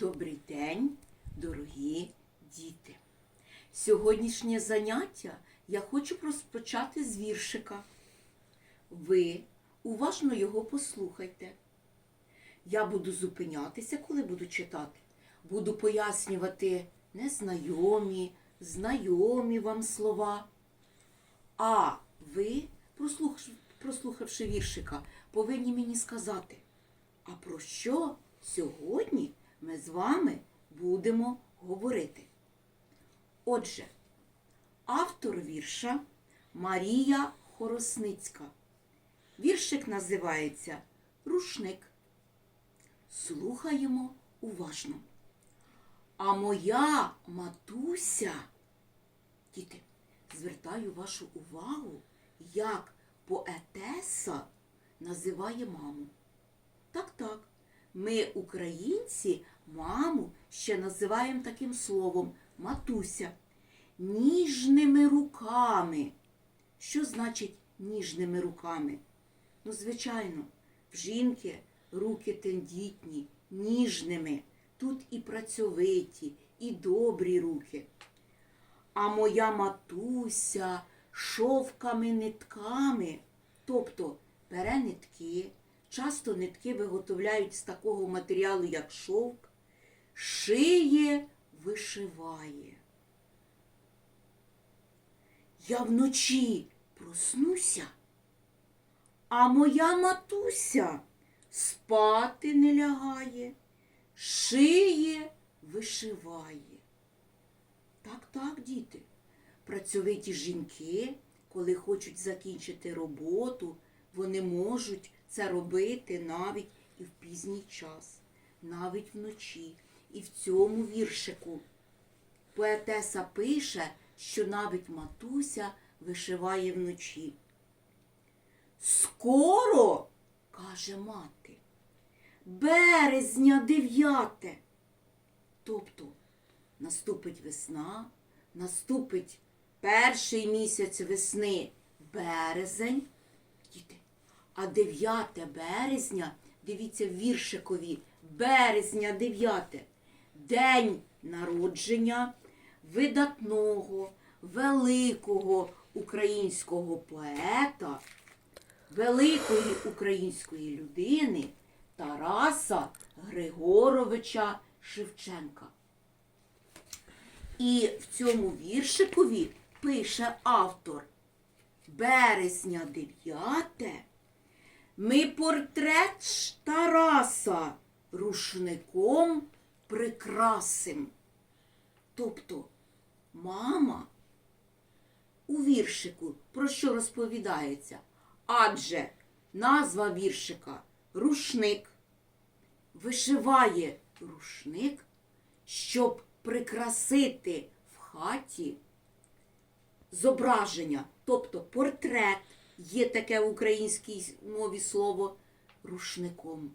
Добрий день, дорогі діти! Сьогоднішнє заняття я хочу розпочати з віршика. Ви уважно його послухайте. Я буду зупинятися, коли буду читати. Буду пояснювати незнайомі, знайомі вам слова. А ви, прослухавши віршика, повинні мені сказати, а про що сьогодні ми з вами будемо говорити? Отже, автор вірша Марія Хоросницька. Віршик називається Рушник. Слухаємо уважно. А моя матуся, діти, звертаю вашу увагу, як поетеса називає маму. Так, так. Ми, українці, маму ще називаємо таким словом матуся. Ніжними руками. Що значить ніжними руками? Ну, звичайно, в жінки руки тендітні, ніжними. Тут і працьовиті, і добрі руки. А моя матуся шовками нитками, тобто бере нитки, часто нитки виготовляють з такого матеріалу, як шовк, шиє, вишиває. Я вночі проснуся, а моя матуся спати не лягає, шиє, вишиває. Так, так, діти. Працьовиті жінки, коли хочуть закінчити роботу, вони можуть це робити навіть і в пізній час, навіть вночі. І в цьому віршику поетеса пише, що навіть матуся вишиває вночі. Скоро, каже мати, березня дев'яте. Тобто наступить весна, наступить перший місяць весни березень. А 9 березня, дивіться віршикові, березня 9, день народження видатного, великого українського поета, великої української людини Тараса Григоровича Шевченка. І в цьому віршикові пише автор березня 9 ми портрет Тараса рушником прикрасим. Тобто мама у віршику про що розповідається? Адже назва віршика рушник вишиває рушник, щоб прикрасити в хаті зображення, тобто портрет, є таке в українській мові слово рушником.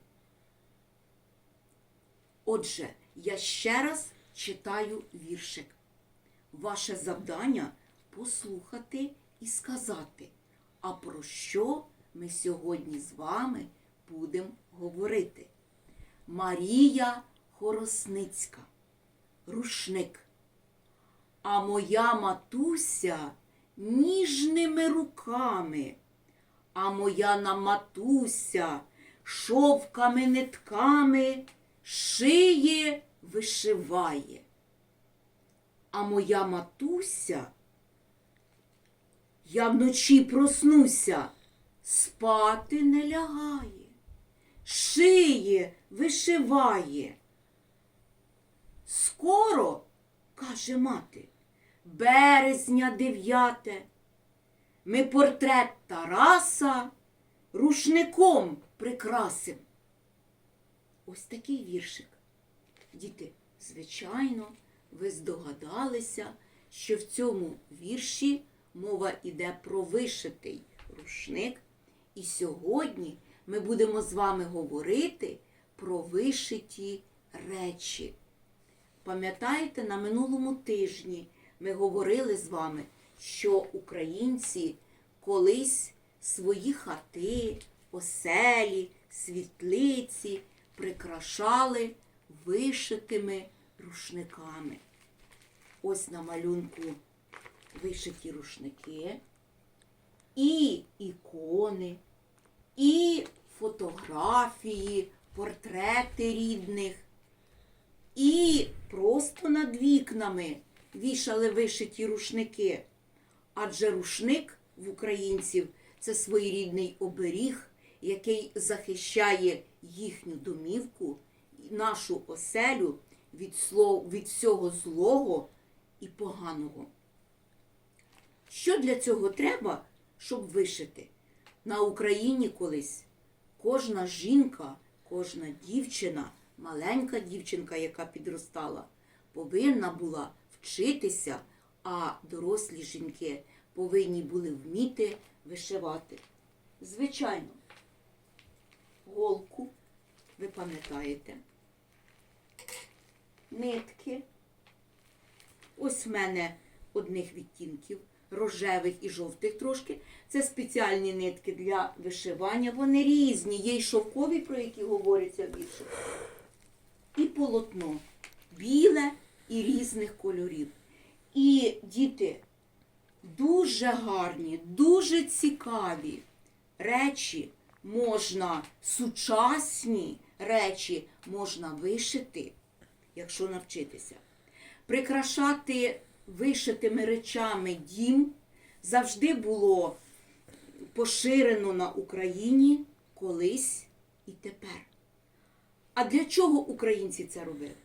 Отже, я ще раз читаю віршик. Ваше завдання послухати і сказати, а про що ми сьогодні з вами будемо говорити. Марія Хоросницька, рушник. А моя матуся ніжними руками, а моя наматуся шовками нитками шиє, вишиває. А моя матуся, я вночі проснуся, спати не лягає, шиє, вишиває. Скоро, каже мати, березня дев'яте, ми портрет Тараса рушником прикрасим. Ось такий віршик. Діти, звичайно, ви здогадалися, що в цьому вірші мова йде про вишитий рушник. І сьогодні ми будемо з вами говорити про вишиті речі. Пам'ятаєте, на минулому тижні ми говорили з вами, що українці колись свої хати, оселі, світлиці прикрашали вишитими рушниками. Ось на малюнку вишиті рушники, і ікони, і фотографії, портрети рідних, і просто над вікнами вішали вишиті рушники. Адже рушник в українців це своєрідний оберіг, який захищає їхню домівку, нашу оселю від, слов, від всього злого і поганого. Що для цього треба, щоб вишити? На Україні колись кожна жінка, кожна дівчина, маленька дівчинка, яка підростала, повинна була вчитися, а дорослі жінки повинні були вміти вишивати. Звичайно, голку, ви пам'ятаєте, нитки. Ось в мене одних відтінків, рожевих і жовтих трошки. Це спеціальні нитки для вишивання. Вони різні. Є й шовкові, про які говориться більше. І полотно біле і різних кольорів. І діти дуже гарні, дуже цікаві речі можна сучасні речі можна вишити, якщо навчитися. Прикрашати вишитими речами дім завжди було поширено на Україні колись і тепер. А для чого українці це робили?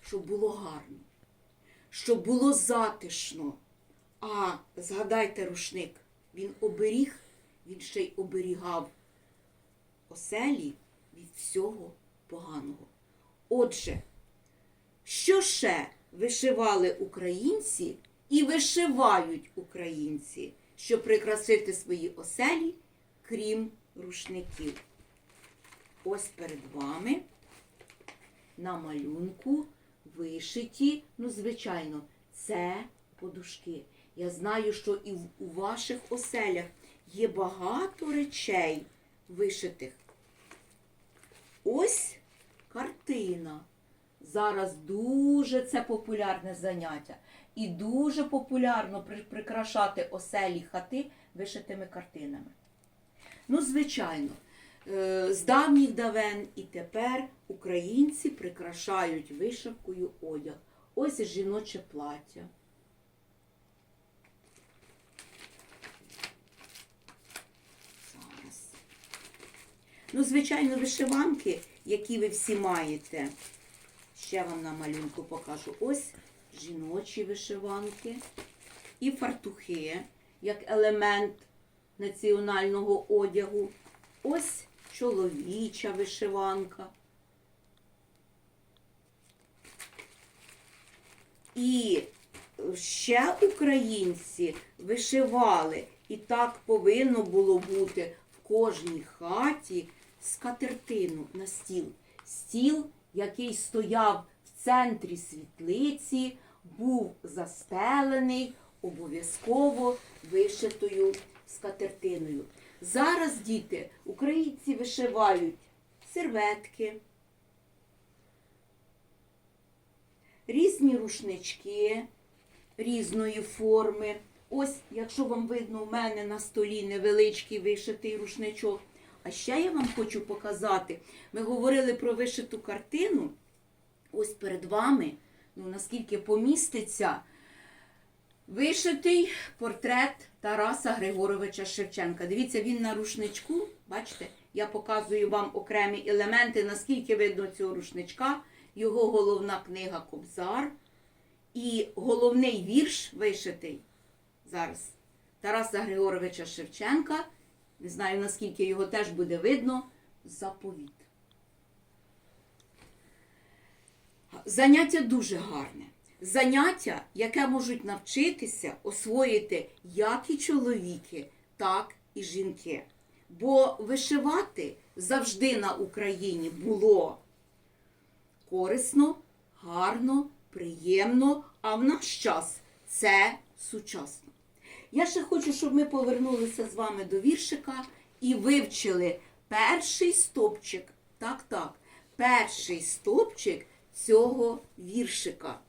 Щоб було гарно, щоб було затишно. А згадайте рушник, він оберіг, він ще й оберігав оселі від всього поганого. Отже, що ще вишивали українці і вишивають українці, щоб прикрасити свої оселі, крім рушників? Ось перед вами на малюнку вишиті, ну, звичайно, це подушки. Я знаю, що і у ваших оселях є багато речей вишитих. Ось картина. Зараз дуже це популярне заняття. І дуже популярно прикрашати оселі хати вишитими картинами. Ну, звичайно, е, з давніх давен і тепер українці прикрашають вишивкою одяг. Ось жіноче плаття. Зараз. Ну, звичайно, вишиванки, які ви всі маєте. Ще вам на малюнку покажу. Ось жіночі вишиванки і фартухи, як елемент національного одягу. Ось чоловіча вишиванка. І ще українці вишивали, і так повинно було бути в кожній хаті скатертину на стіл. Стіл, який стояв в центрі світлиці, був застелений обов'язково вишитою скатертиною. Зараз діти, українці вишивають серветки, різні рушнички різної форми. Ось, якщо вам видно, у мене на столі невеличкий вишитий рушничок. А ще я вам хочу показати. Ми говорили про вишиту картину. Ось перед вами, ну наскільки поміститься, вишитий портрет Тараса Григоровича Шевченка. Дивіться, він на рушничку. Бачите, я показую вам окремі елементи, наскільки видно цього рушничка. Його головна книга Кобзар. І головний вірш вишитий зараз Тараса Григоровича Шевченка. Не знаю, наскільки його теж буде видно. Заповіт. Заняття дуже гарне. Заняття, яке можуть навчитися освоїти як і чоловіки, так і жінки. Бо вишивати завжди на Україні було корисно, гарно, приємно, а в наш час це сучасно. Я ще хочу, щоб ми повернулися з вами до віршика і вивчили перший стопчик. Так, так. Перший стопчик цього віршика.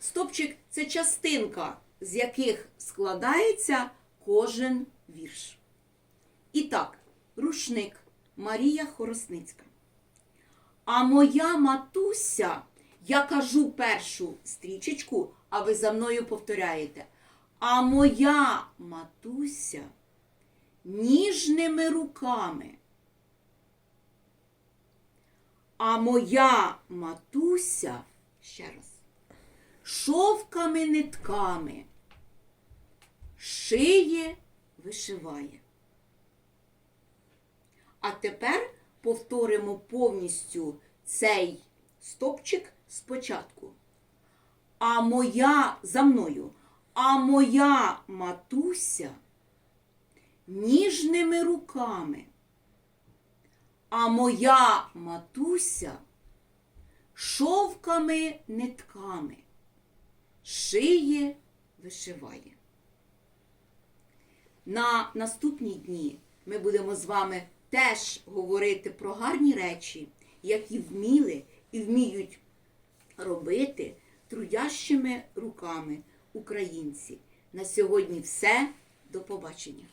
Стопчик це частинка, з яких складається кожен вірш. І так, рушник Марія Хоросницька. А моя матуся, я кажу першу стрічечку, а ви за мною повторяєте. А моя матуся ніжними руками. А моя матуся, ще раз, шовками нитками, шиє, вишиває. А тепер повторимо повністю цей стопчик спочатку. А моя за мною, а моя матуся ніжними руками. А моя матуся шовками нитками шиє, вишиває. На наступні дні ми будемо з вами теж говорити про гарні речі, які вміли і вміють робити трудящими руками українці. На сьогодні все. До побачення.